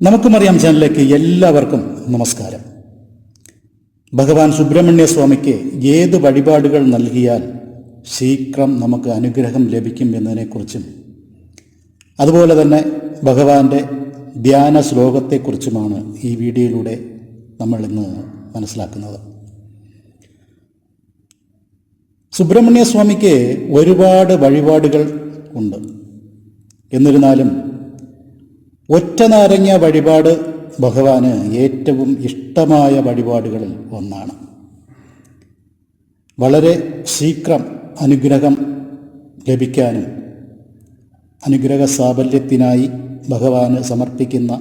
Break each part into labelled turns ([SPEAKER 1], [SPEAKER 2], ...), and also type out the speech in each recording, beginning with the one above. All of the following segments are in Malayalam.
[SPEAKER 1] നമുക്കുമറിയാം ചാനലിലേക്ക് എല്ലാവർക്കും നമസ്കാരം. ഭഗവാൻ സുബ്രഹ്മണ്യ സ്വാമിക്ക് ഏത് വഴിപാടുകൾ നൽകിയാൽ ശീഘ്രം നമുക്ക് അനുഗ്രഹം ലഭിക്കും എന്നതിനെക്കുറിച്ചും അതുപോലെ തന്നെ ഭഗവാന്റെ ധ്യാന ശ്ലോകത്തെക്കുറിച്ചുമാണ് ഈ വീഡിയോയിലൂടെ നമ്മൾ ഇന്ന് മനസ്സിലാക്കുന്നത്. സുബ്രഹ്മണ്യ സ്വാമിക്ക് ഒരുപാട് വഴിപാടുകൾ ഉണ്ട്. എന്നിരുന്നാലും ഒറ്റ നാരങ്ങ വഴിപാട് ഭഗവാന് ഏറ്റവും ഇഷ്ടമായ വഴിപാടുകളിൽ ഒന്നാണ്. വളരെ ശീഘ്രം അനുഗ്രഹം ലഭിക്കാനും അനുഗ്രഹ സാഫല്യത്തിനായി ഭഗവാന് സമർപ്പിക്കുന്ന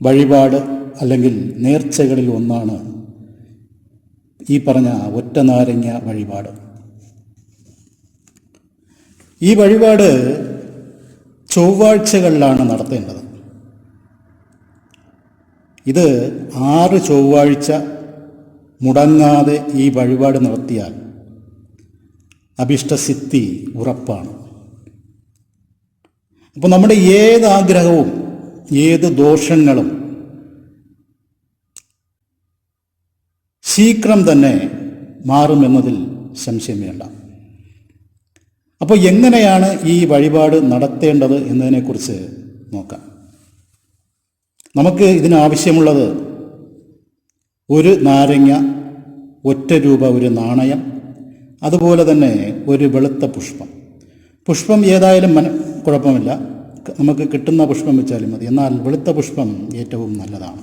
[SPEAKER 1] വഴിപാട് അല്ലെങ്കിൽ നേർച്ചകളിൽ ഒന്നാണ് ഈ പറഞ്ഞ ഒറ്റ നാരങ്ങ വഴിപാട്. ഈ വഴിപാട് ചൊവ്വാഴ്ചകളിലാണ് നടത്തേണ്ടത്. ഇത് ആറ് ചൊവ്വാഴ്ച മുടങ്ങാതെ ഈ വഴിപാട് നടത്തിയാൽ അഭിഷ്ടസിദ്ധി ഉറപ്പാണ്. അപ്പോൾ നമ്മുടെ ഏത് ആഗ്രഹവും ഏത് ദോഷങ്ങളും ശീഘ്രം തന്നെ മാറുമെന്നതിൽ സംശയം വേണ്ട. അപ്പോൾ എങ്ങനെയാണ് ഈ വഴിപാട് നടത്തേണ്ടത് എന്നതിനെക്കുറിച്ച് നോക്കാം. നമുക്ക് ഇതിനാവശ്യമുള്ളത് ഒരു നാരങ്ങ ഒറ്റ രൂപ ഒരു നാണയം അതുപോലെ തന്നെ ഒരു വെളുത്ത പുഷ്പം. പുഷ്പം ഏതായാലും മന കുഴപ്പമില്ല. നമുക്ക് കിട്ടുന്ന പുഷ്പം വെച്ചാലും മതി. എന്നാൽ വെളുത്ത പുഷ്പം ഏറ്റവും നല്ലതാണ്.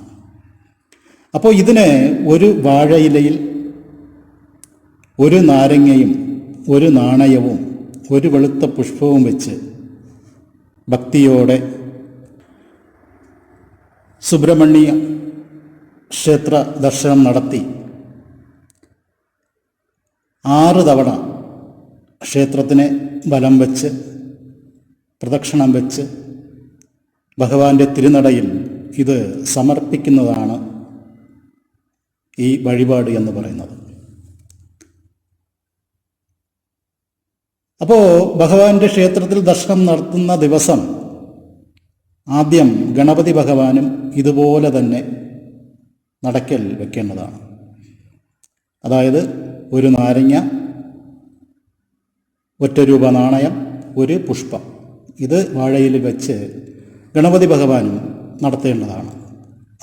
[SPEAKER 1] അപ്പോൾ ഇതിനെ ഒരു വാഴയിലയിൽ ഒരു നാരങ്ങയും ഒരു നാണയവും ഒരു വെളുത്ത പുഷ്പവും വെച്ച് ഭക്തിയോടെ സുബ്രഹ്മണ്യ ക്ഷേത്ര ദർശനം നടത്തി ആറ് തവണ ക്ഷേത്രത്തിനെ ബലം വെച്ച് പ്രദക്ഷിണം വെച്ച് ഭഗവാന്റെ തിരുനടയിൽ ഇത് സമർപ്പിക്കുന്നതാണ് ഈ വഴിപാട് എന്ന് പറയുന്നത്. അപ്പോൾ ഭഗവാന്റെ ക്ഷേത്രത്തിൽ ദർശനം നടത്തുന്ന ദിവസം ആദ്യം ഗണപതി ഭഗവാനും ഇതുപോലെ തന്നെ നടക്കൽ വെക്കേണ്ടതാണ്. അതായത് ഒരു നാരങ്ങ ഒറ്റ രൂപ നാണയം ഒരു പുഷ്പം. ഇത് വാഴയിൽ വെച്ച് ഗണപതി ഭഗവാനും നടത്തേണ്ടതാണ്.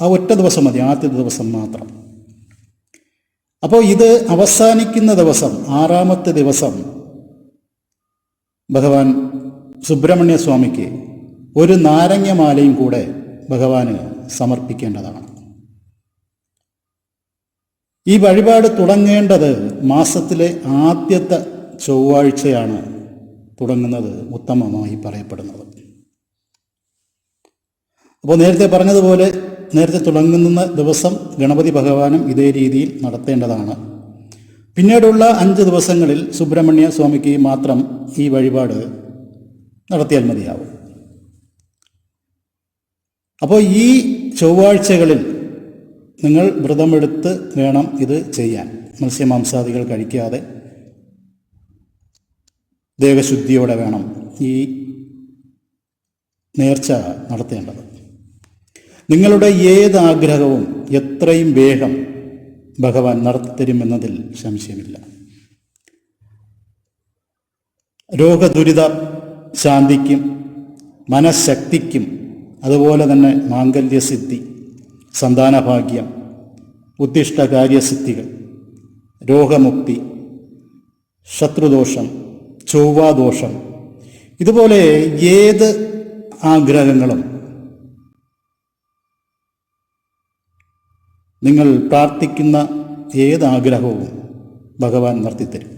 [SPEAKER 1] ആ ഒറ്റ ദിവസം മതി ആദ്യ ദിവസം മാത്രം. അപ്പോൾ ഇത് അവസാനിക്കുന്ന ദിവസം ആറാമത്തെ ദിവസം ഭഗവാൻ സുബ്രഹ്മണ്യ സ്വാമിക്ക് ഒരു നാരങ്ങമാലയും കൂടെ ഭഗവാന് സമർപ്പിക്കേണ്ടതാണ്. ഈ വഴിപാട് തുടങ്ങേണ്ടത് മാസത്തിലെ ആദ്യത്തെ ചൊവ്വാഴ്ചയാണ് തുടങ്ങുന്നത് ഉത്തമമായി പറയപ്പെടുന്നത്. അപ്പോൾ നേരത്തെ പറഞ്ഞതുപോലെ നേരത്തെ തുടങ്ങുന്ന ദിവസം ഗണപതി ഭഗവാനും ഇതേ രീതിയിൽ നടത്തേണ്ടതാണ്. പിന്നീടുള്ള അഞ്ച് ദിവസങ്ങളിൽ സുബ്രഹ്മണ്യ സ്വാമിക്ക് മാത്രം ഈ വഴിപാട് നടത്തിയാൽ മതിയാവും. അപ്പോൾ ഈ ചൊവ്വാഴ്ചകളിൽ നിങ്ങൾ വ്രതമെടുത്ത് വേണം ഇത് ചെയ്യാൻ. മത്സ്യമാംസാദികൾ കഴിക്കാതെ ദേഹശുദ്ധിയോടെ വേണം ഈ നേർച്ച നടത്തേണ്ടത്. നിങ്ങളുടെ ഏത് ആഗ്രഹവും എത്രയും വേഗം ഭഗവാൻ നടത്തിത്തരുമെന്നതിൽ സംശയമില്ല. രോഗദുരിത ശാന്തിക്കും മനഃശക്തിക്കും അതുപോലെ തന്നെ മാംഗല്യസിദ്ധി സന്താനഭാഗ്യം ഉദ്ദിഷ്ടകാര്യസിദ്ധികൾ രോഗമുക്തി ശത്രുദോഷം ചൊവ്വാദോഷം ഇതുപോലെ ഏത് ആഗ്രഹങ്ങളും നിങ്ങൾ പ്രാർത്ഥിക്കുന്ന ഏതാഗ്രഹവും ഭഗവാൻ നടത്തിത്തരും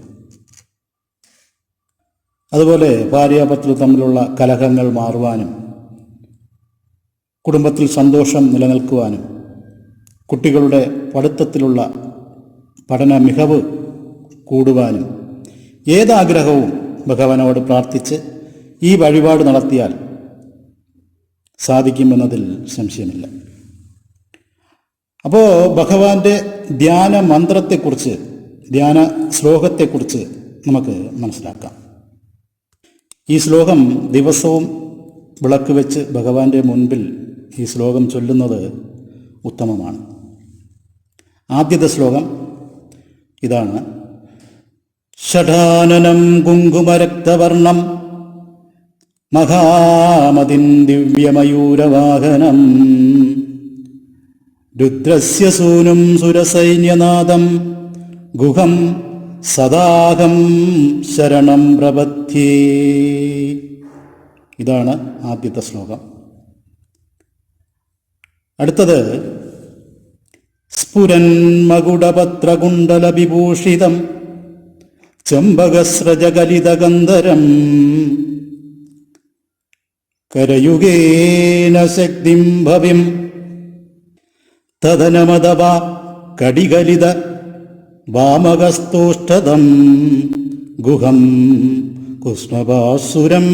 [SPEAKER 1] അതുപോലെ ഭാര്യാപത്രു തമ്മിലുള്ള കലഹങ്ങൾ മാറുവാനും കുടുംബത്തിൽ സന്തോഷം നിലനിൽക്കുവാനും കുട്ടികളുടെ പഠിത്തത്തിലുള്ള പഠന മികവ് കൂടുവാനും ഏതാഗ്രഹവും ഭഗവാനോട് പ്രാർത്ഥിച്ച് ഈ വഴിപാട് നടത്തിയാൽ സാധിക്കുമെന്നതിൽ സംശയമില്ല. അപ്പോൾ ഭഗവാന്റെ ധ്യാന മന്ത്രത്തെക്കുറിച്ച് ധ്യാന ശ്ലോകത്തെക്കുറിച്ച് നമുക്ക് മനസ്സിലാക്കാം. ഈ ശ്ലോകം ദിവസവും വിളക്ക് വെച്ച് ഭഗവാന്റെ മുൻപിൽ ഈ ശ്ലോകം ചൊല്ലുന്നത് ഉത്തമമാണ്. ആദ്യത്തെ ശ്ലോകം ഇതാണ്. ഷഠാനനം കുങ്കുമരക്തവർണം മഹാമതിൻ ദിവ്യമയൂരവാഹനം. രുദ്രസ്യ സൂനും സുരസൈന്യനാദം. ഗുഹം സദാഹം ശരണം പ്രബദ്ധി ഇതാണ് ആദ്യത്തെ ശ്ലോകം. അടുത്തത് സ്ഫുരൻ മകുടപത്രകുണ്ടലവിഭൂഷിതം ചെമ്പകസ്രജകലിതഗന്ധരം കരയുഗേന ശക്തിം ഭവിം തദനമതവ കടികലിത വാമകസ്തോഷ്ടതം ഗുഹം കുസ്മഭാസുരം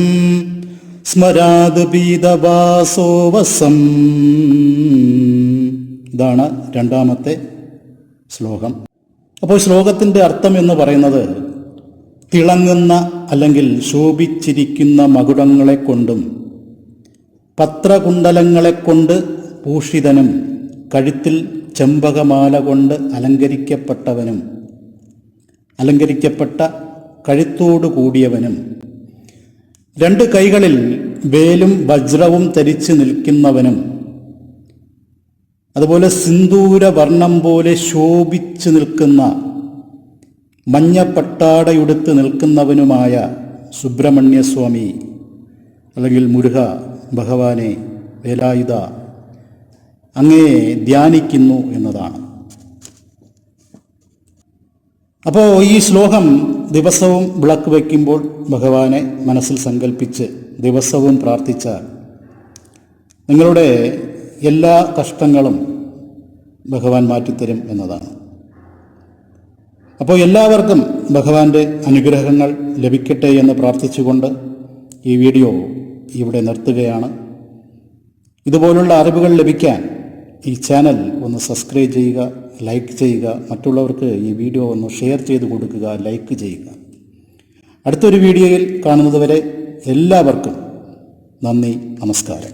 [SPEAKER 1] സ്മരാത് പീതവാസോവസം. ഇതാണ് രണ്ടാമത്തെ ശ്ലോകം. അപ്പോൾ ശ്ലോകത്തിന്റെ അർത്ഥം എന്ന് പറയുന്നത് തിളങ്ങുന്ന അല്ലെങ്കിൽ ശോഭിച്ചിരിക്കുന്ന മകുടങ്ങളെ കൊണ്ടും പത്രകുണ്ടലങ്ങളെ കൊണ്ട് ഭൂഷിതനും കഴുത്തിൽ ചെമ്പകമാല കൊണ്ട് അലങ്കരിക്കപ്പെട്ടവനും അലങ്കരിക്കപ്പെട്ട കഴുത്തോടു കൂടിയവനും രണ്ട് കൈകളിൽ വേലും വജ്രവും ധരിച്ചു നിൽക്കുന്നവനും അതുപോലെ സിന്ദൂര വർണം പോലെ ശോഭിച്ചു നിൽക്കുന്ന മഞ്ഞപ്പട്ടാടയുടുത്ത് നിൽക്കുന്നവനുമായ സുബ്രഹ്മണ്യസ്വാമി അല്ലെങ്കിൽ മുരുക ഭഗവാനെ വേലായുധ അങ്ങയെ ധ്യാനിക്കുന്നു എന്നതാണ്. അപ്പോൾ ഈ ശ്ലോകം ദിവസവും വിളക്ക് വയ്ക്കുമ്പോൾ ഭഗവാനെ മനസ്സിൽ സങ്കല്പിച്ച് ദിവസവും പ്രാർത്ഥിച്ചാൽ നിങ്ങളുടെ എല്ലാ കഷ്ടങ്ങളും ഭഗവാൻ മാറ്റിത്തരും എന്നതാണ്. അപ്പോൾ എല്ലാവർക്കും ഭഗവാന്റെ അനുഗ്രഹങ്ങൾ ലഭിക്കട്ടെ എന്ന് പ്രാർത്ഥിച്ചുകൊണ്ട് ഈ വീഡിയോ ഇവിടെ നിർത്തുകയാണ്. ഇതുപോലുള്ള അറിവുകൾ ലഭിക്കാൻ ഈ ചാനൽ ഒന്ന് സബ്സ്ക്രൈബ് ചെയ്യുക ലൈക്ക് ചെയ്യുക മറ്റുള്ളവർക്ക് ഈ വീഡിയോ ഒന്ന് ഷെയർ ചെയ്ത് കൊടുക്കുക ലൈക്ക് ചെയ്യുക. അടുത്തൊരു വീഡിയോയിൽ കാണുന്നതുവരെ എല്ലാവർക്കും നന്ദി നമസ്കാരം.